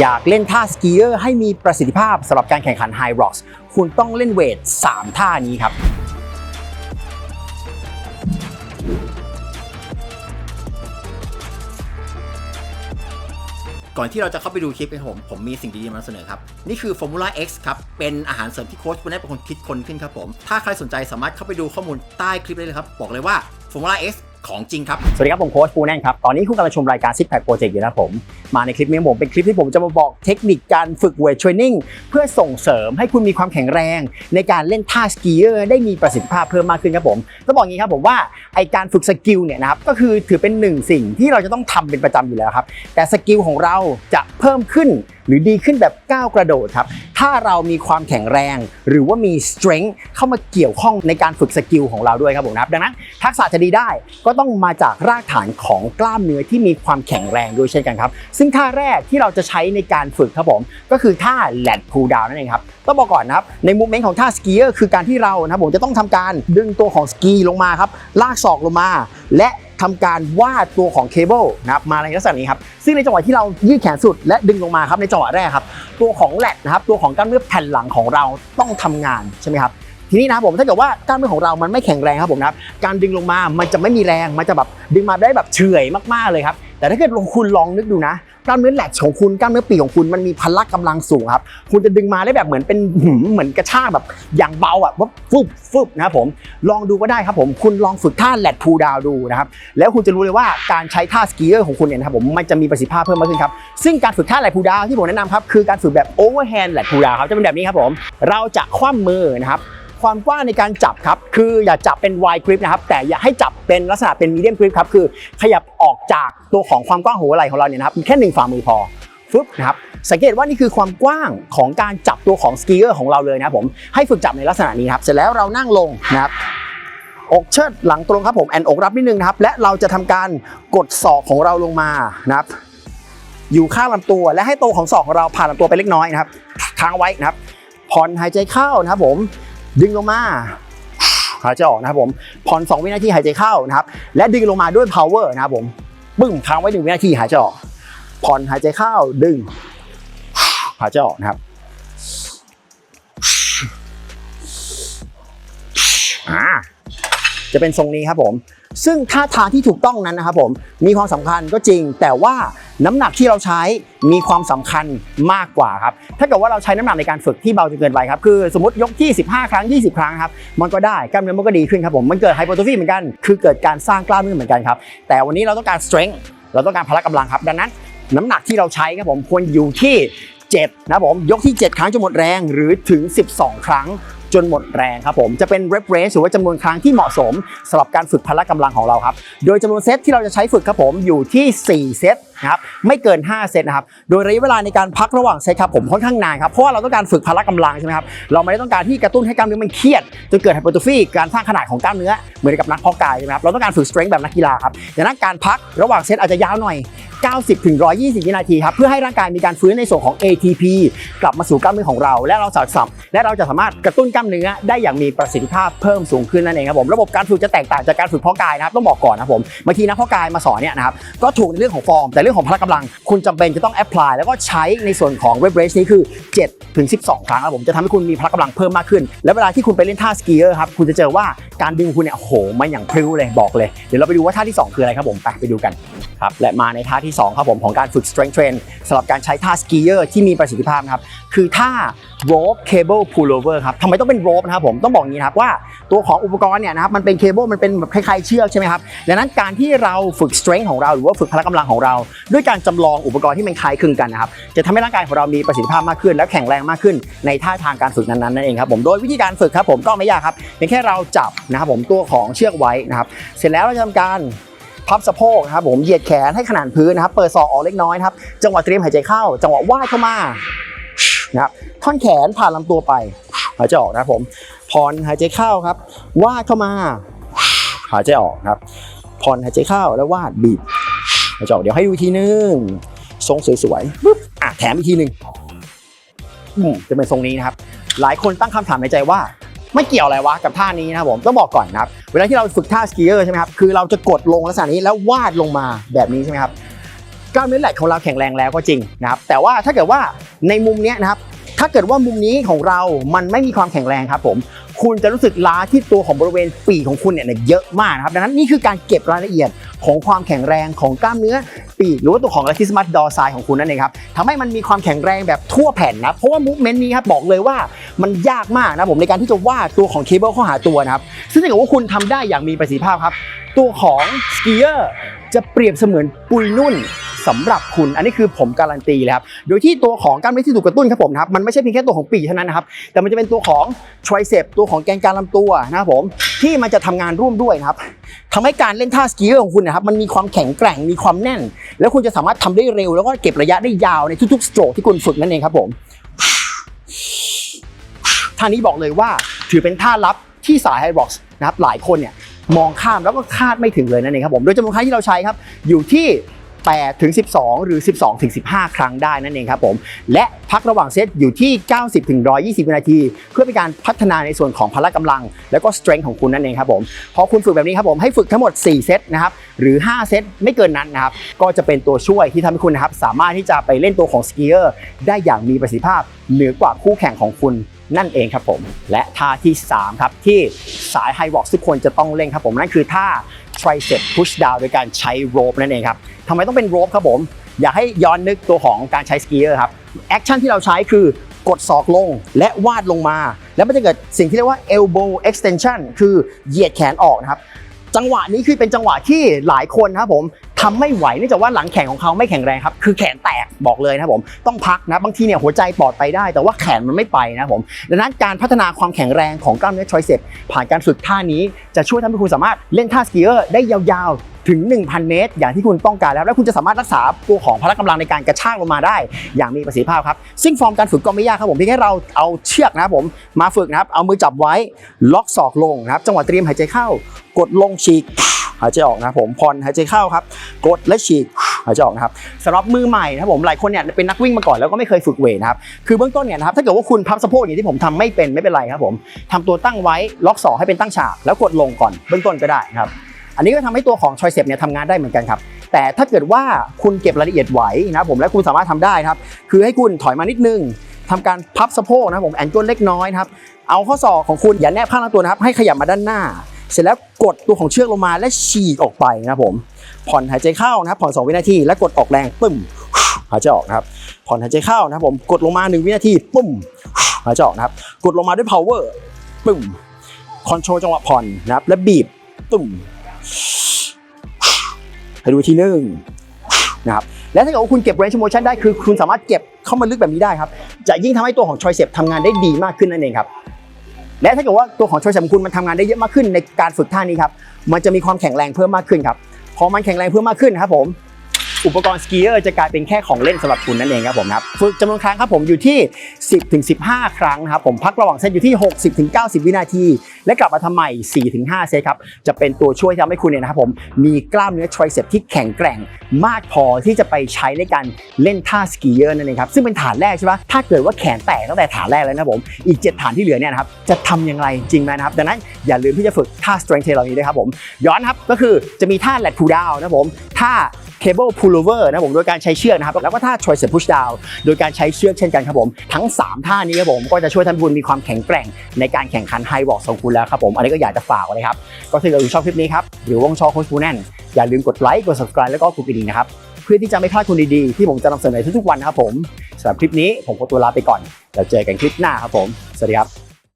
อยากเล่นท่าสกีเออร์ให้มีประสิทธิภาพสำหรับการแข่งขันไฮร็อกคุณต้องเล่นเวท 3 ท่านี้ครับ ก่อนที่เราจะเข้าไปดูคลิปนะครับผม ผมมีสิ่งดีๆมานำเสนอครับ นี่คือ Formula X ครับ เป็นอาหารเสริมที่โค้ชคุณได้เป็นคนคิดคนขึ้นครับผม ถ้าใครสนใจสามารถเข้าไปดูข้อมูลใต้คลิปได้เลยครับ บอกเลยว่า Formula X ของจริงครับ สวัสดีครับ ผมโค้ชปูแน่นครับ ตอนนี้คุณกำลังชมรายการ Six Pack Project อยู่นะผม มาในคลิปนี้ผมเป็นคลิปที่ผมจะมาบอกเทคนิคการฝึกเวทเทรนนิ่งเพื่อส่งเสริมให้คุณมีความแข็งแรง ในการเล่นท่าสกีเออร์ได้มีประสิทธิภาพเพิ่มมากขึ้นครับผมต้องบอกอย่างนี้ครับผมว่าไอการฝึกสกิลเนี่ยนะครับก็คือถือเป็นหนึ่งสิ่งที่เราจะต้องทำเป็นประจำอยู่แล้วครับแต่สกิลของเราจะเพิ่มขึ้น หรือดีขึ้นแบบก้าวกระโดดครับ ถ้าเรามีความแข็งแรง หรือว่ามี strength เข้ามาเกี่ยวข้องในการฝึกสกิลของเราด้วยครับผมนะครับดังนั้นทักษะจะดีได้ก็ต้องมาจากรากฐานของกล้ามเนื้อที่มีความแข็งแรงด้วยเช่นกันครับ ซึ่งท่าแรกที่เราจะใช้ในการฝึกครับผมก็คือท่า lat pull down นั่นเองครับต้องบอกก่อนนะครับในมูเมนต์ของท่าสกีเออร์คือการที่เรานะครับผมจะต้องทำการดึงตัวของสกีลงมาครับลากศอกลงมา และ ทำการวาดตัวของเคเบิลนะครับมาในลักษณะนี้ครับซึ่งในจังหวะที่เรายืดแขนสุดและดึงลงมาครับในจังหวะแรกครับตัวของแลดนะครับตัวของกล้ามเนื้อแผ่นหลังของเราต้องทำงานใช่ไหมครับทีนี้นะครับผมถ้าเกิดว่ากล้ามเนื้อของเรามันไม่แข็งแรงครับผมนะครับการดึงลงมามันจะไม่มีแรงมันจะแบบดึงมาได้แบบเฉื่อยมากๆเลยครับแต่ถ้าเกิดลงคุณลองนึกดูนะ กล้ามเนื้อแหลกของคุณกล้ามเนื้อปีกของคุณมันมีพละกำลังสูงครับคุณจะดึงมาได้แบบเหมือนเป็นหืมเหมือนกระชากแบบอย่างเบาอะว่าฟึบฟึบนะครับผมลองดูก็ได้ครับผมคุณลองฝึกท่าแลดพูดาวดูนะครับแล้วคุณจะรู้เลยว่าการใช้ท่าสกีเออร์ของคุณเนี่ยนะครับผมมันจะมีประสิทธิภาพเพิ่มมากขึ้นครับซึ่งการฝึกท่าแลดพูดาวที่ผมแนะนำครับคือการฝึกแบบโอเวอร์แฮนด์แลดพูดาวครับจะเป็นแบบนี้ครับผมเราจะคว่ำมือนะครับ ความกว้างในการจับครับ คืออย่าจับเป็น wide grip นะครับ แต่อย่าให้จับเป็นลักษณะเป็น medium grip ครับ คือขยับออกจากตัวของความกว้างหัวไหล่ของเราเนี่ยนะครับแค่หนึ่งฝ่ามือพอฟึบนะครับ สังเกตว่านี่คือความกว้างของการจับตัวของสกีเออร์ของเราเลยนะครับผม ให้ฝึกจับในลักษณะนี้ครับ เสร็จแล้วเรานั่งลงนะครับอกเชิดหลังตรงครับผมแอนอกรับนิดนึงนะครับ และเราจะทำการกดศอกของเราลงมานะครับ อยู่ข้างลำตัวและให้ตัวของศอกของเราผ่านลำตัวไปเล็กน้อยนะครับค้างไว้นะครับ ผ่อนหายใจเข้านะครับผม ดึงลงมาหายใจออกนะครับผมผ่อน2วินาทีหายใจเข้านะครับ และดึงลงมาด้วย power นะครับผมปึ้งค้างไว้1วินาทีหายใจออกผ่อนหายใจเข้าดึงหายใจออกนะครับอ่าจะเป็นทรงนี้ครับผม ซึ่งท่าทางที่ถูกต้องนั้นนะครับผมมีความสำคัญก็จริงแต่ว่า น้ำหนักที่เราใช้มีความสำคัญมากกว่าครับ ถ้าเกิดว่าเราใช้น้ำหนักในการฝึกที่เบาจนเกินไปครับ คือสมมติยกที่ 15 ครั้ง 20 ครั้งครับ มันก็ได้กล้ามเนื้อมันก็ดีขึ้นครับผม มันเกิดไฮโปโทฟีเหมือนกัน คือเกิดการสร้างกล้ามเนื้อเหมือนกันครับ แต่วันนี้เราต้องการ strength เราต้องการพละกำลังครับ ดังนั้น น้ำหนักที่เราใช้ครับผมควรอยู่ที่7นะครับผม ยกที่ 7 ครั้งจนหมดแรง หรือถึง 12 ครั้ง จนหมดแรงครับผมจะเป็น rep range หรือว่าจำนวนครั้งที่เหมาะสมสำหรับการฝึกพละกำลังของเราครับโดยจำนวนเซตที่เราจะใช้ฝึกครับผมอยู่ที่ 4 เซตนะครับไม่เกิน 5 เซตนะครับโดยระยะเวลาในการพักระหว่างเซตครับผมค่อนข้างนานครับเพราะว่าเราต้องการฝึกพละกำลังใช่ไหมครับเราไม่ได้ต้องการที่กระตุ้นให้กล้ามเนื้อมันเครียดจนเกิดไฮโปโทฟีการสร้างขนาดของกล้ามเนื้อเหมือนกับนักเพาะกายใช่ไหมครับเราต้องการฝึก strength แบบนักกีฬาครับดังนั้นการพักระหว่างเซตอาจจะยาวหน่อย 90ถึง120 วินาทีครับเพื่อให้ร่างกายมีการฟื้นในส่วนของ ATP กลับมาสู่กล้ามเนื้อของเรา และเราจะสัมและเราจะสามารถกระตุ้นกล้ามเนื้อได้อย่างมีประสิทธิภาพเพิ่มสูงขึ้นนั่นเองครับผมระบบการฝึกจะแตกต่างจากการฝึกเพาะกายนะครับต้องบอกก่อนนะครับผมบางทีนักเพาะกายมาสอนเนี่ยนะครับก็ถูกในเรื่องของฟอร์ม แต่เรื่องของพละกำลัง คุณจำเป็นจะต้องแอพพลายแล้วก็ใช้ในส่วนของเวบเรสนี้คือ7ถึง12 ครั้งครับผมจะทำให้คุณมีพละกำลังเพิ่มมากขึ้น และเวลาที่คุณไปเล่นท่าสกีเออร์ครับคุณจะเจอว่าการดึงคุณเนี่ยโหมันอย่างพริ้วเลยบอกเลยเดี๋ยวเราไปดูว่าท่าที่สองคืออะไรครับผมไปไปดูกันครับและมาในท่าที่2ครับผมของการฝึก strength train สำหรับการใช้ท่าสกีเออร์ที่มีประสิทธิภาพครับคือท่า rope cable pullover ครับทำไมต้องเป็น rope นะครับผมต้องบอกงนี้นะครับว่าตัวของอุปกรณ์เนี่ยนะครับมันเป็นเคเบิลมันเป็นแบบคล้ายๆเชือกใช่ไหมครับดังนั้นการที่เราฝึก strength ของเราหรือว่าฝึกพละกำลังของเรา ด้วยการจำลองอุปกรณ์ที่มันคล้ายคลึงกันนะครับจะทำให้ร่างกายของเรามีประสิทธิภาพมากขึ้น และแข็งแรงมากขึ้น ในท่าทางการฝึกนั้นๆนั่นเองครับผมโดยวิธีการฝึกครับผมก็ไม่ยากครับเพียงแค่เราจับนะครับผมตัวของเชือกไว้นะครับเสร็จแล้วเราจะทำการ พับสะโพกนะครับผมเหยียดแขนให้ขนานพื้นนะครับ เปิดศอกออกเล็กน้อยนะครับจังหวะเตรียมหายใจเข้า จังหวะว่ายเข้ามานะครับท่อนแขนผ่านลำตัวไปหายใจออกนะครับผมผ่อนหายใจเข้าครับวาดเข้ามา หายใจออกนะครับผ่อนหายใจเข้าแล้ววาดบีบหายใจออกเดี๋ยวให้ดูทีนึงทรงสวยๆปุ๊บอะแถมอีกทีหนึ่งจะเป็นทรงนี้นะครับ หลายคนตั้งคำถามในใจว่า ไม่เกี่ยวอะไรวะกับท่านี้นะครับผมต้องบอกก่อนนะครับเวลาที่เราฝึกท่าสกีเออร์ใช่ไหมครับคือเราจะกดลงลักษณะนี้แล้ววาดลงมาแบบนี้ใช่ไหมครับกล้ามเนื้อแหลกของเราแข็งแรงแล้วก็จริงนะครับแต่ว่าถ้าเกิดว่าในมุมนี้นะครับถ้าเกิดว่ามุมนี้ของเรามันไม่มีความแข็งแรงครับผม คุณจะรู้สึกล้าที่ตัวของบริเวณปีกของคุณเนี่ยเยอะมากนะครับดังนั้นนี่คือการเก็บรายละเอียดของความแข็งแรงของกล้ามเนื้อปีกหรือว่าตัวของ latissimus dorsi ของคุณนั่นเองครับทำให้มันมีความแข็งแรงแบบทั่วแผ่นนะเพราะว่า movement นี้ครับบอกเลยว่ามันยากมากนะผมในการที่จะวาดตัวของเคเบิลเข้าหาตัวนะครับซึ่งถ้าเกิดว่าคุณทำได้อย่างมีประสิทธิภาพครับ ตัวของสกีเออร์จะเปรียบเสมือนปุยนุ่น สำหรับคุณ อันนี้คือผมการันตีเลยครับ โดยที่ตัวของกล้ามเนื้อที่ถูกกระตุ้นครับผมนะครับ มันไม่ใช่เพียงแค่ตัวของปีกเท่านั้นนะครับ แต่มันจะเป็นตัวของทริเซปตัวของแกนกลารลำตัวนะครับผม ที่มันจะทำงานร่วมด้วยนะครับทำให้การเล่นท่าสกีเออร์ของคุณนะครับมันมีความแข็งแกร่งมีความแน่น แล้วคุณจะสามารถทำได้เร็ว แล้วก็เก็บระยะได้ยาวในทุกๆสโตรกที่คุณฝึกนั่นเองครับผมท่านี้บอกเลยว่าถือเป็นท่าลับที่สายไฮร็อกส์นะครับหลายคนเนี่ยมองข้ามแล้วก็คาดไม่ถึงเลยนั่นเองครับผม โดยจำนวนครั้งที่เราใช้ครับ อยู่ที่ 8ถึง12 หรือ 12ถึง15 ครั้งได้นั่นเองครับผม และพักระหว่างเซตอยู่ที่ 90ถึง120 วินาที เพื่อเป็นการพัฒนาในส่วนของพละกำลัง แล้วก็ strength ของคุณนั่นเองครับผม พอคุณฝึกแบบนี้ครับผมให้ฝึกทั้งหมด 4 เซตนะครับ หรือ 5 เซตไม่เกินนั้นนะครับ ก็จะเป็นตัวช่วยที่ทำให้คุณนะครับสามารถที่จะไปเล่นตัวของสกีเออร์ได้อย่างมีประสิทธิภาพเหนือกว่าคู่แข่งของคุณนั่นเองครับผม และท่าที่ 3 ครับที่สายไฮบ็อกซ์ทุกคนจะต้องเล่นครับผมนั่นคือท่า tricep push down โดยการใช้โรปนั่นเองครับทำไมต้องเป็นโรปครับผม อยากให้ย้อนนึกตัวของการใช้สกีเออร์ครับแอคชั่นที่เราใช้คือกดศอกลงและวาดลงมา แล้วมันจะเกิดสิ่งที่เรียกว่า elbow extension คือเหยียดแขนออกนะครับ จังหวะนี้คือเป็นจังหวะที่หลายคนนะครับผม ทำไม่ไหวเนื่องจากว่าหลังแขนของเขาไม่แข็งแรงครับคือแขนแตกบอกเลยนะครับผมต้องพักนะบางทีเนี่ยหัวใจปอดไปได้ แต่ว่าแขนมันไม่ไปนะผมดังนั้นการพัฒนาความแข็งแรงของกล้ามเนื้อทริเซปผ่านการฝึกท่านี้จะช่วยทำให้คุณสามารถเล่นท่าสกีเออร์ได้ยาวๆ ถึง 1,000 เมตร อย่างที่คุณต้องการแล้ว และคุณจะสามารถรักษาตัวของพละกำลังในการกระชากลงมาได้ อย่างมีประสิทธิภาพครับ ซึ่งฟอร์มการฝึกก็ไม่ยากครับผมเพียงแค่เราเอาเชือกนะครับผมมาฝึกนะครับเอามือจับไว้ล็อกศอกลงนะครับจังหวะเตรียมหายใจเข้ากดลงฉีก หายใจออกนะครับผมผ่อนหายใจเข้าครับ กดและฉีกหายใจออกนะครับสำหรับมือใหม่นะครับผมหลายคนเนี่ยเป็นนักวิ่งมาก่อนแล้วก็ไม่เคยฝึกเวทนะครับคือเบื้องต้นเนี่ยนะครับถ้าเกิดว่าคุณพับสะโพกอย่างที่ผมทำไม่เป็นไม่เป็นไรครับผมทำตัวตั้งไว้ล็อกศอกให้เป็นตั้งฉากแล้วกดลงก่อนเบื้องต้นก็ได้ครับอันนี้ก็ทำให้ตัวของทริเซปเนี่ยทำงานได้เหมือนกันครับแต่ถ้าเกิดว่าคุณเก็บรายละเอียดไหวนะครับผมและคุณสามารถทำได้ครับคือให้คุณถอยมานิดนึงทำการพับสะโพกนะครับผมแอนกลเล็กน้อยครับเอาข้อศอกของคุณอย่าแนบข้างลำตัวนะครับให้ขยับมาด้านหน้า เสร็จแล้วกดตัวของเชือกลงมาและฉีกออกไปนะครับผม ผ่อนหายใจเข้านะครับ ผ่อน 2 วินาที และกดออกแรงปึ้มหายใจออกนะครับ ผ่อนหายใจเข้านะครับผมกดลงมา 1 วินาทีปึ้มหายใจออกนะครับ กดลงมาด้วย power ปึ้มคอนโทรลจังหวะผ่อนนะครับ และบีบปึ้มให้ดูอีกทีหนึงนะครับและถ้าเกิดว่าคุณเก็บ range motion ได้คือคุณสามารถเก็บเข้ามาลึกแบบนี้ได้ครับ จะยิ่งทำให้ตัวของ tricep ทำงานได้ดีมากขึ้นนั่นเองครับ และถ้าเกิดว่าตัวของโชยสมคุณมันทำงานได้เยอะมากขึ้นในการฝึกท่านี้ครับมันจะมีความแข็งแรงเพิ่มมากขึ้นครับพอมันแข็งแรงเพิ่มมากขึ้นครับผม อุปกรณ์สกีเออร์จะกลายเป็นแค่ของเล่นสำหรับคุณนั่นเองครับผมครับฝึกจำนวนครั้งครับผมอยู่ที่ 10ถึง15 ครั้งนะครับผมพักระหว่างเซตอยู่ที่ 60ถึง90 วินาที และกลับมาทำใหม่4ถึง5เซตครับจะเป็นตัวช่วยที่ทำให้คุณเนี่ยนะครับผมมีกล้ามเนื้อทริเซปที่แข็งแกร่งมากพอที่จะไปใช้ในการเล่นท่าสกีเออร์นั่นเองครับซึ่งเป็นฐานแรกใช่ปะถ้าเกิดว่าแขนแตกตั้งแต่ฐานแรกแล้วนะผมอีก 7 ฐานที่เหลือเนี่ยนะครับจะทำอย่างไรจริงไหมนะครับดังนั้นอย่าลืมที่จะฝึกท่า strength train เหล่านี้ด้วยครับผมย้อนครับก็คือจะมีท่า lat pull down นะผมท่า cable pullover นะครับผมโดยการใช้เชือกนะครับแล้วก็ท่า tricep push down โดยการใช้เชือกเช่นกันครับผมทั้ง 3 ท่านี้ครับผมก็จะช่วยท่านผู้มีความแข็งแกร่งในการแข่งขันไฮบอกของคุณแล้วครับผมอันนี้ก็อยากจะฝากไว้เลยครับก็ถ้าเกิดคุณชอบคลิปนี้ครับหรือว่างชอบโค้ชฟูแน่นอย่าลืมกดไลค์กด subscribe แล้วก็กดกระดิ่งนะครับเพื่อที่จะไม่พลาดคนดีๆที่ผมจะนำเสนอทุกๆวันนะครับผมสำหรับคลิปนี้ผมขอตัวลาไปก่อนแล้วเจอกันคลิปหน้าครับผมสวัสดีครับ